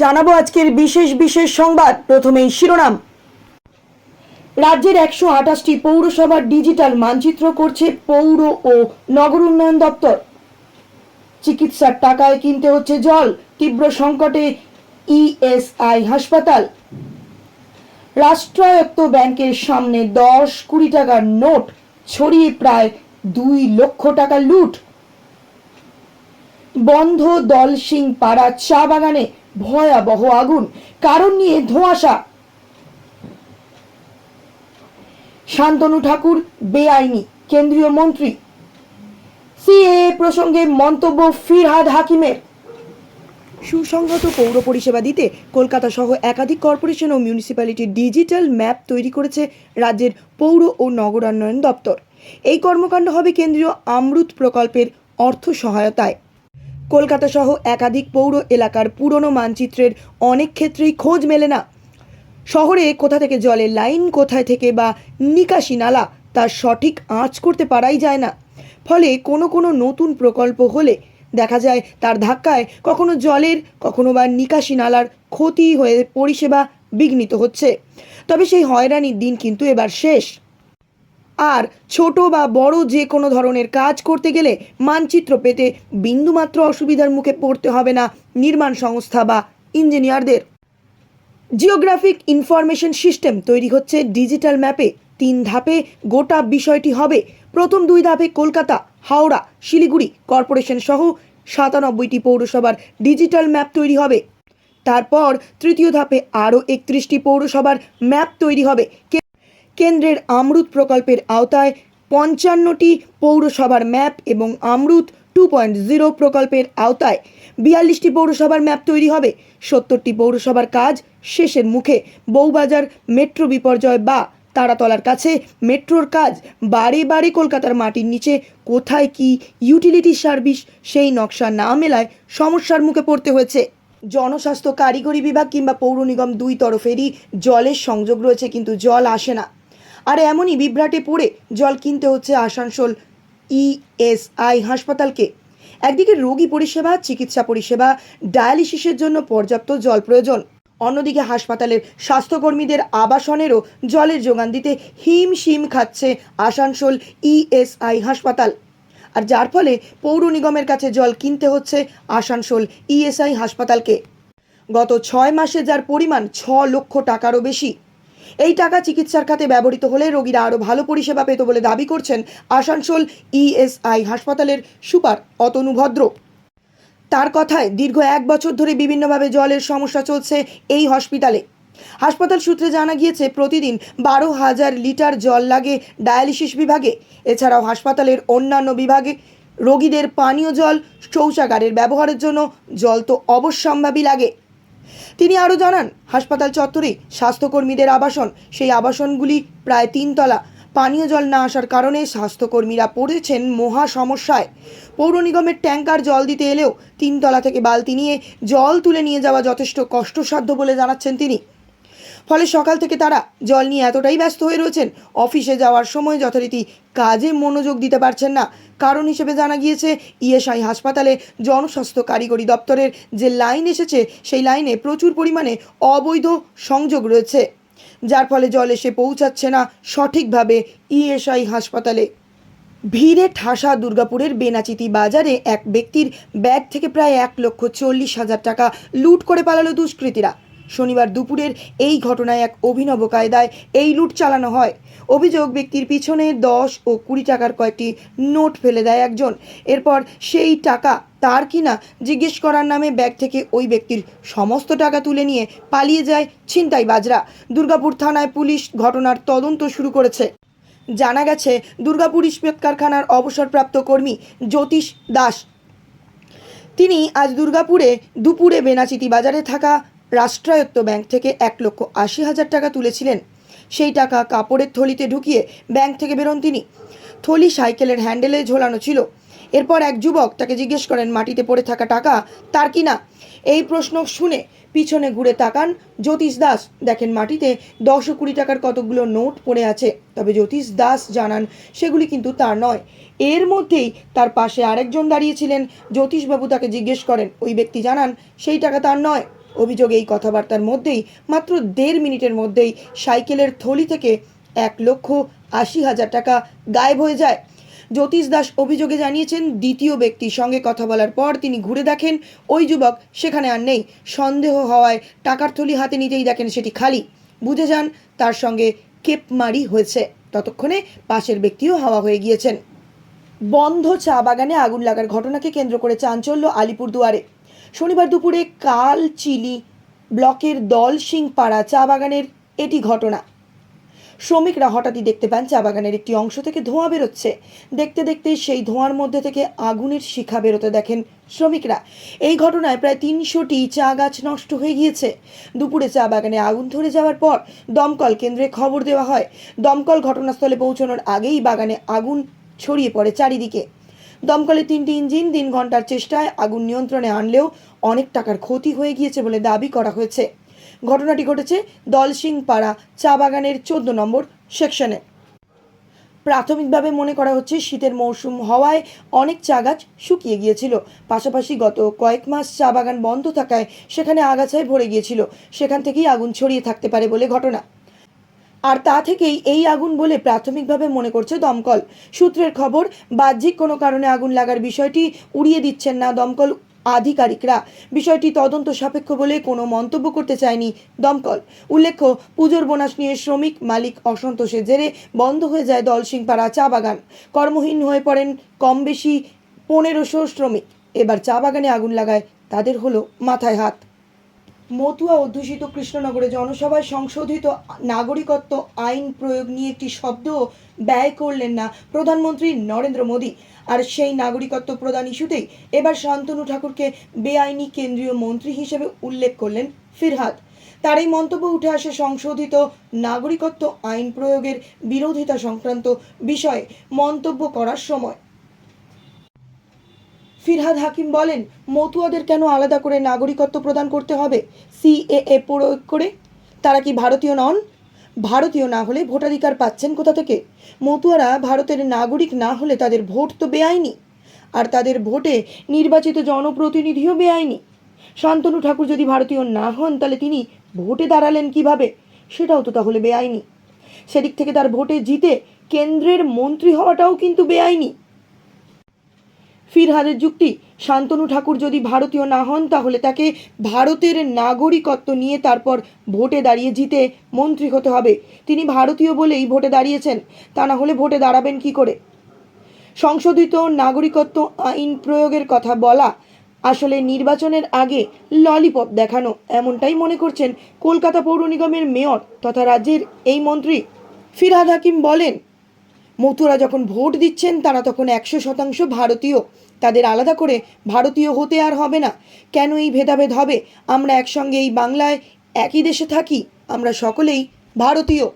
জানাব আজকের বিশেষ বিশেষ সংবাদ। প্রথমেই শিরোনাম। রাজ্যের একশো আঠাশটি পৌরসভার ডিজিটাল মানচিত্র করছে পৌর ও নগর উন্নয়ন দপ্তর। চিকিৎসার টাকায় কিনতে হচ্ছে জল, তীব্র সংকটে ইএসআই হাসপাতাল। রাষ্ট্রায়ত্ত ব্যাংকের সামনে দশ কুড়ি টাকার নোট, ছড়িয়ে প্রায় দুই লক্ষ টাকা লুট। বন্ধ দলসিং পাড়া চা বাগানে ভয়াবহ আগুন, কারণ নিয়ে ধোঁয়াশা। শান্তনু ঠাকুর বেআইনি, কেন্দ্রীয় মন্ত্রী। সিএ প্রসঙ্গে মন্তব্য ফিরহাদ হাকিমের। সুসংহত পৌর পরিষেবা দিতে কলকাতা সহ একাধিক কর্পোরেশন ও মিউনিসিপ্যালিটির ডিজিটাল ম্যাপ তৈরি করেছে রাজ্যের পৌর ও নগরান্বয়ন দপ্তর। এই কর্মকাণ্ড হবে কেন্দ্রীয় আমরুত প্রকল্পের অর্থ সহায়তায়। কলকাতা সহ একাধিক পৌর এলাকার পুরনো মানচিত্রের অনেক ক্ষেত্রেই খোঁজ মেলে না। শহরে কোথা থেকে জলের লাইন, কোথায় থেকে বা নিকাশি নালা, তার সঠিক আঁচ করতে পারাই যায় না। ফলে কোনো কোনো নতুন প্রকল্প হলে দেখা যায় তার ধাক্কায় কখনো জলের, কখনো বা নিকাশি নালার ক্ষতি হয়ে পরিষেবা বিঘ্নিত হচ্ছে। তবে সেই হয়রানির দিন কিন্তু এবার শেষ। আর ছোট বা বড় যে কোনো ধরনের কাজ করতে গেলে মানচিত্র পেতে বিন্দুমাত্র অসুবিধার মুখে পড়তে হবে না নির্মাণ সংস্থা বা ইঞ্জিনিয়ারদের। জিওগ্রাফিক ইনফরমেশন সিস্টেম তৈরি হচ্ছে ডিজিটাল ম্যাপে। তিন ধাপে গোটা বিষয়টি হবে। প্রথম দুই ধাপে কলকাতা, হাওড়া, শিলিগুড়ি কর্পোরেশন সহ সাতানব্বইটি পৌরসভার ডিজিটাল ম্যাপ তৈরি হবে। তারপর তৃতীয় ধাপে আরও একত্রিশটি পৌরসভার ম্যাপ তৈরি হবে। কেন্দ্রের আমরুত প্রকল্পের আওতায় পঞ্চান্নটি পৌরসভার ম্যাপ এবং আমরুত টু পয়েন্ট জিরো প্রকল্পের আওতায় বিয়াল্লিশটি পৌরসভার ম্যাপ তৈরি হবে। সত্তরটি পৌরসভার কাজ শেষের মুখে বউবাজার, মেট্রো বিপর্যয় বা তারাতলার কাছে মেট্রোর কাজ বারে বারে কলকাতার মাটির নিচে কোথায় কি ইউটিলিটি সার্ভিস সেই নকশা না মেলায় সমস্যার মুখে পড়তে হয়েছে। জনস্বাস্থ্য কারিগরি বিভাগ কিংবা পৌর নিগম দুই তরফেরই জলের সংযোগ রয়েছে কিন্তু জল আসে না। আর এমনই বিভ্রাটে পড়ে জল কিনতে হচ্ছে আসানসোল ইএসআই হাসপাতালকে। একদিকে রোগী পরিষেবা, চিকিৎসা পরিষেবা, ডায়ালিসিসের জন্য পর্যাপ্ত জল প্রয়োজন। অন্যদিকে হাসপাতালের স্বাস্থ্যকর্মীদের আবাসনেরও জলের যোগান দিতে হিমশিম খাচ্ছে আসানসোল ইএসআই হাসপাতাল। আর যার ফলে পৌর নিগমের কাছে জল কিনতে হচ্ছে আসানসোল ইএসআই হাসপাতালকে। গত ছয় মাসে যার পরিমাণ ছ লক্ষ টাকারও বেশি। এই টাকা চিকিৎসার খাতে ব্যবহৃত হলে রোগীরা আরও ভালো পরিষেবা পেত বলে দাবি করছেন আসানসোল ইএসআই হাসপাতালের সুপার অতনু ভদ্র। তার কথায় দীর্ঘ এক বছর ধরে বিভিন্নভাবে জলের সমস্যা চলছে এই হসপিটালে। হাসপাতাল সূত্রে জানা গিয়েছে, প্রতিদিন বারো হাজার লিটার জল লাগে ডায়ালিসিস বিভাগে। এছাড়াও হাসপাতালের অন্যান্য বিভাগে রোগীদের পানীয় জল, শৌচাগারের ব্যবহারের জন্য জল তো অবশ্যম্ভাবী লাগে। তিনি আরও জানান, হাসপাতাল চত্বরে স্বাস্থ্যকর্মীদের আবাসন, সেই আবাসনগুলি প্রায় তিনতলা। পানীয় জল না আসার কারণে স্বাস্থ্যকর্মীরা পড়েছেন মহা সমস্যায়। পৌর নিগমের ট্যাঙ্কার জল দিতে এলেও তিনতলা থেকে বালতি নিয়ে জল তুলে নিয়ে যাওয়া যথেষ্ট কষ্টসাধ্য বলে জানাচ্ছেন তিনি। ফলে সকাল থেকে তারা জল নিয়ে এতটাই ব্যস্ত হয়ে রয়েছেন, অফিসে যাওয়ার সময় যথারীতি কাজে মনোযোগ দিতে পারছেন না। কারণ হিসেবে জানা গিয়েছে, ইএসআই হাসপাতালে জনস্বাস্থ্য কারিগরি দপ্তরের যে লাইন এসেছে, সেই লাইনে প্রচুর পরিমাণে অবৈধ সংযোগ রয়েছে, যার ফলে জল এসে পৌঁছাচ্ছে না সঠিকভাবে ইএসআই হাসপাতালে। ভিড়ে ঠাসা দুর্গাপুরের বেনাচিতি বাজারে এক ব্যক্তির ব্যাগ থেকে প্রায় এক লক্ষ চল্লিশ হাজার টাকা লুট করে পালালো দুষ্কৃতীরা। শনিবার দুপুরের এই ঘটনায় এক অভিনব কায়দায় এই লুট চালানো হয়। অভিযোগ, ব্যক্তির পিছনে দশ ও কুড়ি টাকার কয়েকটি নোট ফেলে দেয় একজন। এরপর সেই টাকা তার কিনা জিজ্ঞেস করার নামে ব্যাগ থেকে ওই ব্যক্তির সমস্ত টাকা তুলে নিয়ে পালিয়ে যায় ছিনতাই বাজরা। দুর্গাপুর থানায় পুলিশ ঘটনার তদন্ত শুরু করেছে। জানা গেছে, দুর্গাপুর ইস্পাত কারখানার অবসরপ্রাপ্ত কর্মী জ্যোতিষ দাস। তিনি আজ দুর্গাপুরে দুপুরে বেনাচিতি বাজারে থাকা রাষ্ট্রায়ত্ত ব্যাংক থেকে এক লক্ষ আশি হাজার টাকা তুলেছিলেন। সেই টাকা কাপড়ের থলিতে ঢুকিয়ে ব্যাংক থেকে বেরোন তিনি। থলি সাইকেলের হ্যান্ডেলে ঝোলানো ছিল। এরপর এক যুবক তাকে জিজ্ঞেস করেন, মাটিতে পড়ে থাকা টাকা তার কি না? এই প্রশ্ন শুনে পিছনে ঘুরে তাকান জ্যোতিষ দাস। দেখেন, মাটিতে দশ কুড়ি টাকার কতগুলো নোট পড়ে আছে। তবে জ্যোতিষ দাস জানান, সেগুলি কিন্তু তার নয়। এর মধ্যেই তার পাশে আরেকজন দাঁড়িয়েছিলেন জ্যোতিষবাবু তাকে জিজ্ঞেস করেন, ওই ব্যক্তি জানান সেই টাকা তার নয়? অভিযোগ এই কথাবার্তার মধ্যেই মাত্র দেড় মিনিটের মধ্যেই সাইকেলের থলি থেকে এক লক্ষ আশি হাজার টাকা গায়েব হয়ে যায়। জ্যোতিষ দাস অভিযোগে জানিয়েছেন, দ্বিতীয় ব্যক্তির সঙ্গে কথা বলার পর তিনি ঘুরে দেখেন, ওই যুবক সেখানে আর নেই। সন্দেহ হওয়ায় টাকার থলি হাতে নিতেই দেখেন সেটি খালি। বুঝে যান, তার সঙ্গে কেপমারি হয়েছে। ততক্ষণে পাশের ব্যক্তিও হাওয়া হয়ে গিয়েছেন। বন্ধ চা বাগানে আগুন লাগার ঘটনাকে কেন্দ্র করে চাঞ্চল্য আলিপুরদুয়ারে। শনিবার দুপুরে কাল চিলি ব্লকের দলসিংপাড়া চা বাগানের এটি ঘটনা। শ্রমিকরা হঠাৎই দেখতে পান চা বাগানের একটি অংশ থেকে ধোঁয়া বেরোচ্ছে। দেখতে দেখতে সেই ধোঁয়ার মধ্যে থেকে আগুনের শিখা বেরোতে দেখেন শ্রমিকরা। এই ঘটনায় প্রায় তিনশোটি চা গাছ নষ্ট হয়ে গিয়েছে। দুপুরে চা বাগানে আগুন ধরে যাওয়ার পর দমকল কেন্দ্রে খবর দেওয়া হয়। দমকল ঘটনাস্থলে পৌঁছানোর আগেই বাগানে আগুন ছড়িয়ে পড়ে চারিদিকে। দমকলের তিনটি ইঞ্জিন তিন ঘণ্টার চেষ্টায় আগুন নিয়ন্ত্রণে আনলেও অনেক টাকার ক্ষতি হয়ে গিয়েছে বলে দাবি করা হয়েছে। ঘটনাটি ঘটেছে দলসিংপাড়া চা বাগানের চোদ্দ নম্বর সেকশনে। প্রাথমিকভাবে মনে করা হচ্ছে শীতের মৌসুম হওয়ায় অনেক চা গাছ শুকিয়ে গিয়েছিল। পাশাপাশি গত কয়েক মাস চা বাগান বন্ধ থাকায় সেখানে আগাছায় ভরে গিয়েছিল। সেখান থেকেই আগুন ছড়িয়ে থাকতে পারে বলে ঘটনা। আর তা থেকেই এই আগুন বলে প্রাথমিকভাবে মনে করছে দমকল। সূত্রের খবর, বাহ্যিক কোনো কারণে আগুন লাগার বিষয়টি উড়িয়ে দিচ্ছেন না দমকল আধিকারিকরা। বিষয়টি তদন্ত সাপেক্ষ বলে কোনো মন্তব্য করতে চায়নি দমকল। উল্লেখ্য, পুজোর বোনাস নিয়ে শ্রমিক মালিক অসন্তোষের জেরে বন্ধ হয়ে যায় দলসিংপাড়া চা বাগান। কর্মহীন হয়ে পড়েন কম বেশি পনেরোশো শ্রমিক। এবার চা বাগানে আগুন লাগায়, তাদের হলো মাথায় হাত। মতুয়া অধ্যুষিত কৃষ্ণনগরে জনসভায় সংশোধিত নাগরিকত্ব আইন প্রয়োগ নিয়ে একটি শব্দ ব্যয় করলেন না প্রধানমন্ত্রী নরেন্দ্র মোদী। আর সেই নাগরিকত্ব প্রদান ইস্যুতেই এবার শান্তনু ঠাকুরকে বেআইনি কেন্দ্রীয় মন্ত্রী হিসেবে উল্লেখ করলেন ফিরহাদ। তার এই মন্তব্য উঠে আসে সংশোধিত নাগরিকত্ব আইন প্রয়োগের বিরোধিতা সংক্রান্ত বিষয়ে মন্তব্য করার সময়। ফিরহাদ হাকিম বলেন, মতুয়াদের কেন আলাদা করে নাগরিকত্ব প্রদান করতে হবে? সিএএ প্রয়োগ করে? তারা কি ভারতীয় নন? ভারতীয় না হলে ভোটাধিকার পাচ্ছেন কোথা থেকে? মতুয়ারা ভারতের নাগরিক না হলে তাদের ভোট তো বেআইনি। আর তাদের ভোটে নির্বাচিত জনপ্রতিনিধিও বেআইনি। শান্তনু ঠাকুর যদি ভারতীয় না হন, তাহলে তিনি ভোটে দাঁড়ালেন কীভাবে? সেটাও তো তাহলে বেআইনি। সেদিক থেকে তার ভোটে জিতে কেন্দ্রের মন্ত্রী হওয়াটাও কিন্তু বেআইনি। ফিরহাদের যুক্তি, শান্তনু ঠাকুর যদি ভারতীয় না হন, তাহলে তাকে ভারতের নাগরিকত্ব নিয়ে তারপর ভোটে দাঁড়িয়ে জিতে মন্ত্রী হতে হবে। তিনি ভারতীয় বলেই ভোটে দাঁড়িয়েছেন। তা না হলে ভোটে দাঁড়াবেন কি করে? সংশোধিত নাগরিকত্ব আইন প্রয়োগের কথা বলা, আসলে নির্বাচনের আগে ললিপপ দেখানো, এমনটাই মনে করছেন কলকাতা পৌর নিগমের মেয়র তথা রাজ্যের এই মন্ত্রী ফিরহাদ হাকিম বলেন মথুরা যখন ভোট দিচ্ছেন, তারা তখন একশো শতাংশ ভারতীয়। তাদের আলাদা করে ভারতীয় হতে আর হবে না। কেন এই ভেদাভেদ হবে? আমরা একসঙ্গে এই বাংলায় একই দেশে থাকি? আমরা সকলেই ভারতীয়।